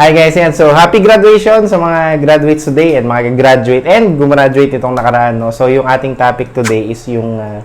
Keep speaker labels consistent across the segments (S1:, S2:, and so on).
S1: Hi guys, yan. So, happy graduation sa mga graduates today and mga graduate and gumraduate itong nakaraan. No? So, yung ating topic today is yung ah,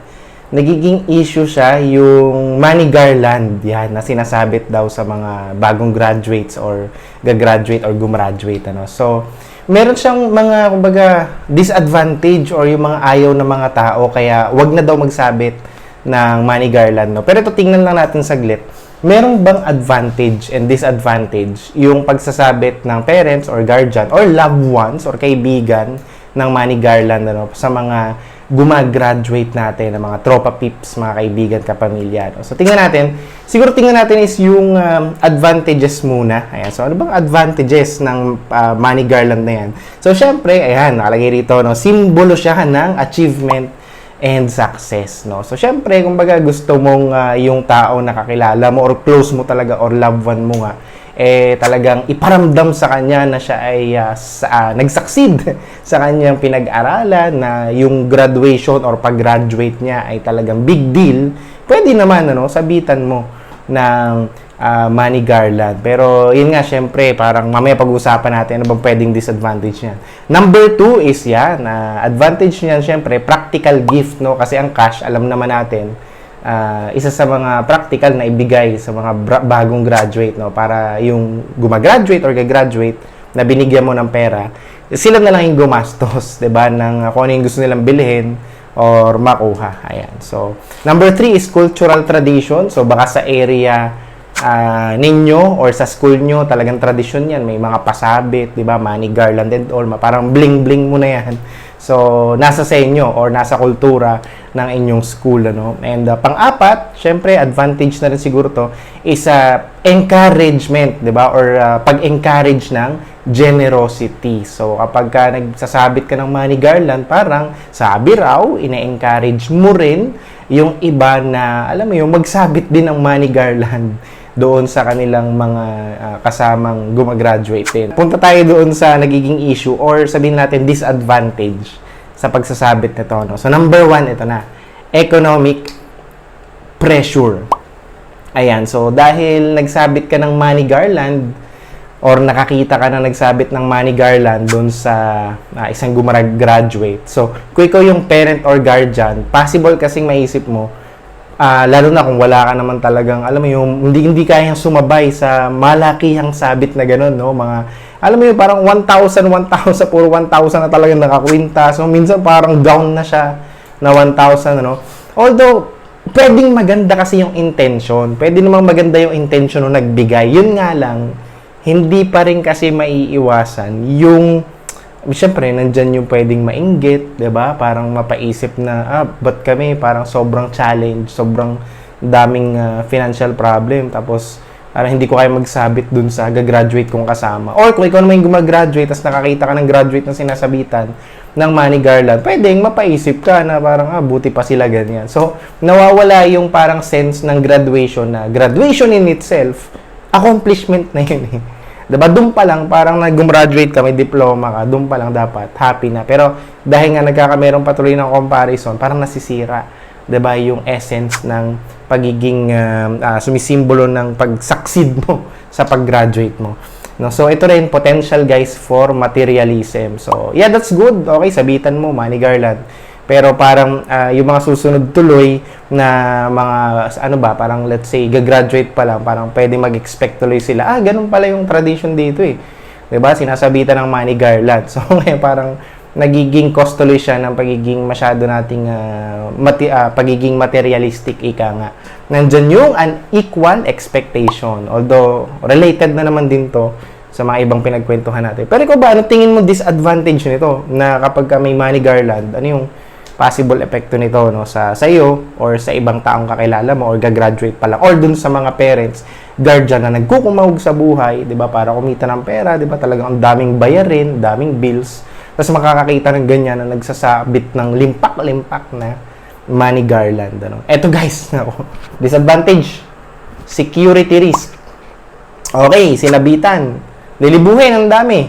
S1: nagiging issue siya, yung money garland. Yan, na sinasabit daw sa mga bagong graduates or gagraduate or gumraduate. Ano? So, meron siyang mga, kumbaga, disadvantage or yung mga ayaw ng mga tao. Kaya, wag na daw magsabit ng money garland. No? Pero ito, tingnan lang natin saglit merong bang advantage and disadvantage yung pagsasabit ng parents or guardian or loved ones or kaibigan ng money garland ano, sa mga gumagraduate natin, ng mga tropa pips, mga kaibigan, kapamilya. No? So, tingnan natin. Siguro tingnan natin is yung um, advantages muna. Ayan. So, ano bang advantages ng uh, money garland na yan? So, syempre, ayan, nakalagay rito, no? simbolo siya ng achievement and success, no? So, syempre, kumbaga gusto mong ah, yung tao na kakilala mo or close mo talaga or loved one mo nga, eh talagang iparamdam sa kanya na siya ay ah, sa, ah, nag-succeed sa kanyang pinag-aralan na yung graduation or pag-graduate niya ay talagang big deal. Pwede naman, ano, sabitan mo ng ah, money garland. Pero, yun nga, syempre, parang mamaya pag-uusapan natin ano bang pwedeng disadvantage niyan. Number two is yan, ah, advantage niyan, syempre, practical gift, no? Kasi ang cash, alam naman natin, ah, isa sa mga practical na ibigay sa mga bagong graduate, no? Para yung gumagraduate or gagraduate na binigyan mo ng pera, sila na lang yung gumastos, 'di ba? Ng uh, kung ano yung gusto nilang bilhin or makuha. Ayan. So, number three is cultural tradition. So, baka sa area ah, ninyo or sa school nyo, talagang tradisyon yan. May mga pasabit, di ba? Money garland and all. Parang bling-bling mo na yan. So, nasa sa inyo or nasa kultura ng inyong school. Ano? And uh, pang-apat, syempre, advantage na rin siguro to, is uh, encouragement, di ba? Or uh, pag-encourage ng generosity. So, kapag ka nagsasabit ka ng money garland, parang sabi raw, ine-encourage mo rin yung iba na, alam mo yung magsabit din ng money garland doon sa kanilang mga ah, kasamang gumagraduate din. Punta tayo doon sa nagiging issue or sabihin natin disadvantage sa pagsasabit nito. No? So, number one, ito na. Economic pressure. Ayan, so dahil nagsabit ka ng money garland or nakakita ka na nagsabit ng money garland doon sa ah, isang gumraduate. So, kung ikaw yung parent or guardian, possible kasing maisip mo, ah, lalo na kung wala ka naman talagang, alam mo yung, hindi, hindi kayang sumabay sa malakihang sabit na gano'n, no? Mga, alam mo yung parang 1,000, 1,000, puro 1,000 na talagang nakakwinta. So, minsan parang down na siya na 1,000, ano? Although, pwedeng maganda kasi yung intention. Pwede namang maganda yung intention nung nagbigay. Yun nga lang, hindi pa rin kasi maiiwasan yung Siyempre, nandyan yung pwedeng mainggit, ba? Parang mapaisip na, ah, ba't kami parang sobrang challenge, sobrang daming ah, financial problem, tapos parang hindi ko kaya magsabit dun sa gagraduate kong kasama. Or kung ikaw naman yung gumagraduate, tapos nakakita ka ng graduate na sinasabitan ng money garland, pwedeng mapaisip ka na parang, ah, buti pa sila ganyan. So, nawawala yung parang sense ng graduation na graduation in itself, accomplishment na yun eh. Diba? Doon pa lang, parang nag-gumraduate ka, may diploma ka, doon pa lang dapat, happy na. Pero dahil nga nagkakameron patuloy ng comparison, parang nasisira, diba? Yung essence ng pagiging uh, uh, sumisimbolo ng pag-succeed mo sa pag-graduate mo. No? So, ito rin, potential guys for materialism. So, yeah, that's good. Okay, sabitan mo, money garland. Pero parang ah, yung mga susunod tuloy na mga ano ba, parang let's say gagraduate pa lang, parang pwede mag-expect tuloy sila. Ah, ganun pala yung tradition dito eh. 'Di ba? Sinasabitan ng money garland. So ngayon parang nagiging cost tuloy siya ng pagiging masyado nating ah, mati- ah, pagiging materialistic ika nga. Nandyan yung unequal expectation. Although related na naman din to sa mga ibang pinagkwentuhan natin. Pero ikaw ba, ano tingin mo disadvantage nito na kapag ka may money garland, ano yung possible epekto nito no sa sa iyo or sa ibang taong kakilala mo or gagraduate pa lang or dun sa mga parents guardian na nagkukumahog sa buhay 'di ba para kumita ng pera 'di ba talagang ang daming bayarin daming bills. Tapos makakakita ng ganyan na nagsasabit ng limpak-limpak na money garland ano. Eto guys nako disadvantage security risk. Okay sinabitan lilibuhin ang dami.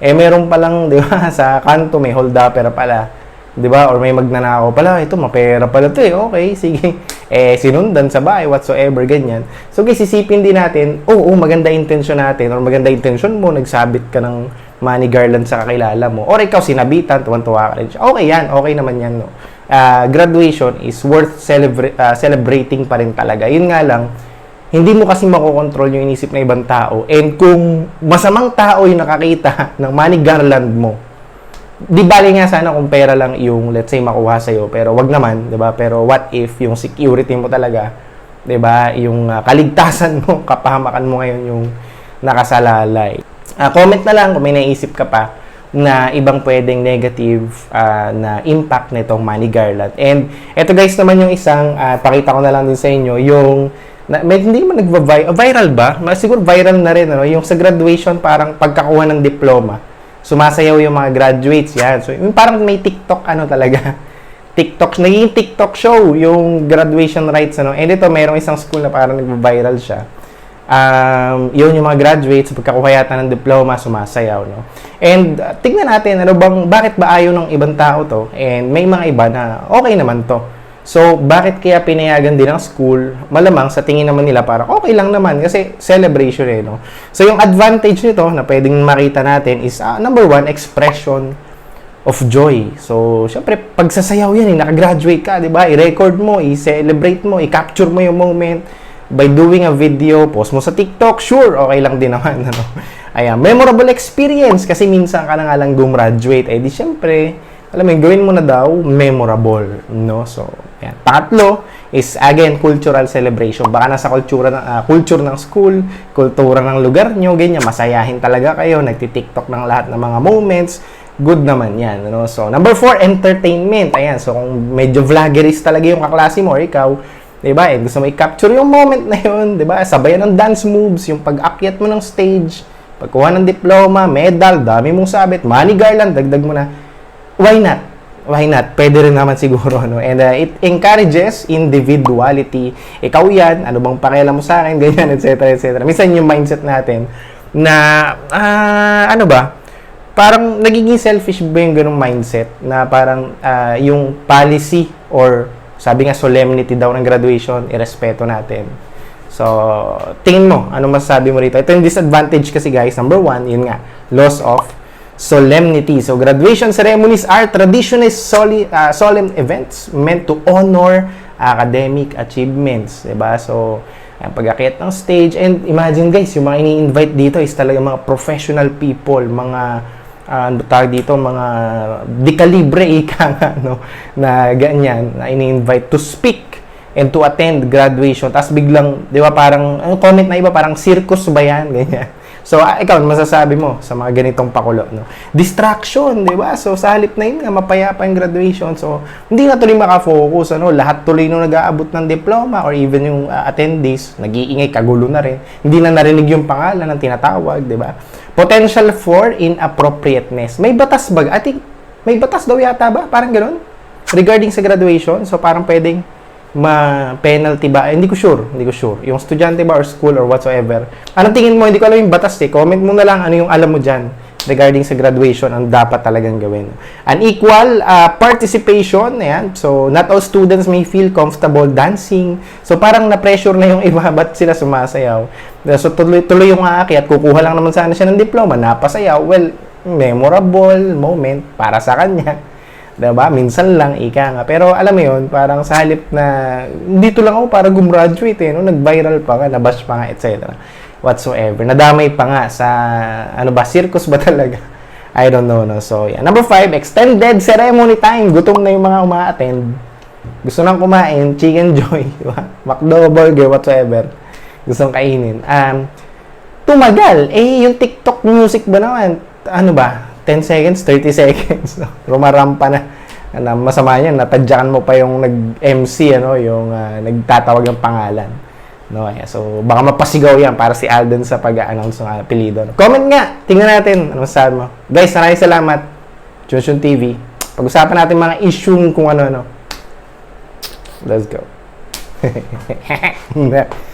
S1: Eh meron pa lang 'di ba sa kanto may hold pala 'di ba? Or may magnanakaw pala, ito mapera pala 'to eh. Okay, sige. eh, sinundan sa bahay, whatsoever, ganyan. So, guys, isipin din natin, oo, oh, maganda intention natin, or maganda intention mo, nagsabit ka ng money garland sa kakilala mo, or ikaw sinabitan, tuwan-tuwa ka rin. Okay yan, okay naman yan, no. Ah, graduation is worth celebra- ah, celebrating pa rin talaga. Yun nga lang, hindi mo kasi makokontrol yung inisip ng ibang tao. And kung masamang tao yung nakakita ng money garland mo, di bali nga sana kung pera lang yung let's say makuha sa'yo. Pero wag naman, di ba? Pero what if yung security mo talaga, di ba? Yung ah, kaligtasan mo, kapahamakan mo ngayon yung nakasalalay. Ah, comment na lang kung may naisip ka pa na ibang pwedeng negative ah, na impact nitong money garland. And eto guys naman yung isang, ah, pakita ko na lang din sa inyo, yung na, may, hindi man nagva-viral, viral ba? Siguro viral na rin, ano? yung sa graduation, parang pagkakuha ng diploma, sumasayaw yung mga graduates, yan. So, yung parang may TikTok, ano talaga, TikTok, naging TikTok show, yung graduation rites, ano. And ito, mayroong isang school na parang nagva-viral siya. Um, yun yung mga graduates, pagkakuha yata ng diploma, sumasayaw, no. And, uh, tingnan natin, ano bang, bakit ba ayaw ng ibang tao to? And may mga iba na, okay naman to. So, bakit kaya pinayagan din ng school? Malamang sa tingin naman nila parang okay lang naman kasi celebration eh, no? So, yung advantage nito na pwedeng makita natin is uh, number one, expression of joy. So, syempre, pagsasayaw yan, eh, nakagraduate ka, di ba? I-record mo, i-celebrate mo, i-capture mo yung moment by doing a video, post mo sa TikTok, sure, okay lang din naman, ano? Ayan, memorable experience kasi minsan ka na nga lang gumraduate, eh di syempre, alam mo, gawin mo na daw memorable, no? So, yan. Pangatlo is again cultural celebration. Baka nasa kultura ng ah, culture ng school, kultura ng lugar nyo, ganyan, masayahin talaga kayo, nagti-TikTok ng lahat ng mga moments. Good naman yan, no? So, number four, entertainment. Ayan, so kung medyo vloggerist talaga yung kaklase mo or ikaw, 'di ba? Eh, gusto mo i-capture yung moment na yun, 'di ba? Sabayan ng dance moves, yung pag-akyat mo ng stage, pagkuha ng diploma, medal, dami mong sabit, money garland, dagdag mo na why not? Why not? Pwede rin naman siguro, no? And uh, it encourages individuality. Ikaw yan, ano bang pakialam mo sa akin, ganyan, etc. etc. Minsan yung mindset natin na, ah, ano ba? Parang nagiging selfish ba yung ganung mindset na parang ah, yung policy or sabi nga solemnity daw ng graduation, irespeto natin. So, tingin mo, ano masasabi mo rito? Ito yung disadvantage kasi guys. Number one, yun nga, loss of solemnity. So, graduation ceremonies are traditionally soli, uh, solemn events meant to honor academic achievements. Diba? So, ang pag-akit ng stage. And imagine guys, yung mga ini-invite dito is talaga mga professional people, mga uh, tawag dito, mga di kalibre ika nga, no, na ganyan, na ini-invite to speak and to attend graduation. Tapos biglang, di ba, parang, ang comment na iba, parang circus ba yan? Ganyan. So, ah, ikaw, ano masasabi mo sa mga ganitong pakulo, no? Distraction, di ba? So, sa halip na yun nga, mapayapa yung graduation. So, hindi na tuloy makafocus, ano? Lahat tuloy nung nag-aabot ng diploma or even yung uh, attendees, nag-iingay, kagulo na rin. Hindi na narinig yung pangalan ng tinatawag, di ba? Potential for inappropriateness. May batas ba? I think, may batas daw yata ba? Parang ganun? Regarding sa graduation. So, parang pwedeng ma-penalty ba? Eh, hindi ko sure. Hindi ko sure. Yung estudyante ba or school or whatsoever. Anong tingin mo? Hindi ko alam yung batas eh. Comment mo na lang ano yung alam mo dyan regarding sa graduation ang dapat talagang gawin. An equal uh, participation, ayan. So, not all students may feel comfortable dancing. So, parang na-pressure na yung iba, ba't sila sumasayaw? So, tuloy-tuloy yung aakyat, kukuha lang naman sana siya ng diploma, napasayaw. Well, memorable moment para sa kanya. 'Di ba? Minsan lang ika nga. Pero alam mo 'yon, parang sa halip na dito lang ako para gumraduate eh, no? Nag-viral pa nga, nabash pa nga, etc. Whatsoever. Nadamay pa nga sa ano ba, circus ba talaga? I don't know, no. So, yeah. Number five, extended ceremony time. Gutom na yung mga uma-attend. Gusto nang kumain, chicken joy, di ba? McDo, burger, whatsoever. Gusto nang kainin. Um, tumagal. Eh, yung TikTok music ba naman? Ano ba? 10 seconds, 30 seconds. Rumarampa na. Ano, masama yan, natadyakan mo pa yung nag-MC, ano, yung uh, nagtatawag ng pangalan. No, yeah. So, baka mapasigaw yan para si Alden sa pag-announce ng apelido. No? Comment nga, tingnan natin, ano masasabi mo. Guys, maraming salamat. Junshun TV. Pag-usapan natin mga issue kung ano-ano. Let's go.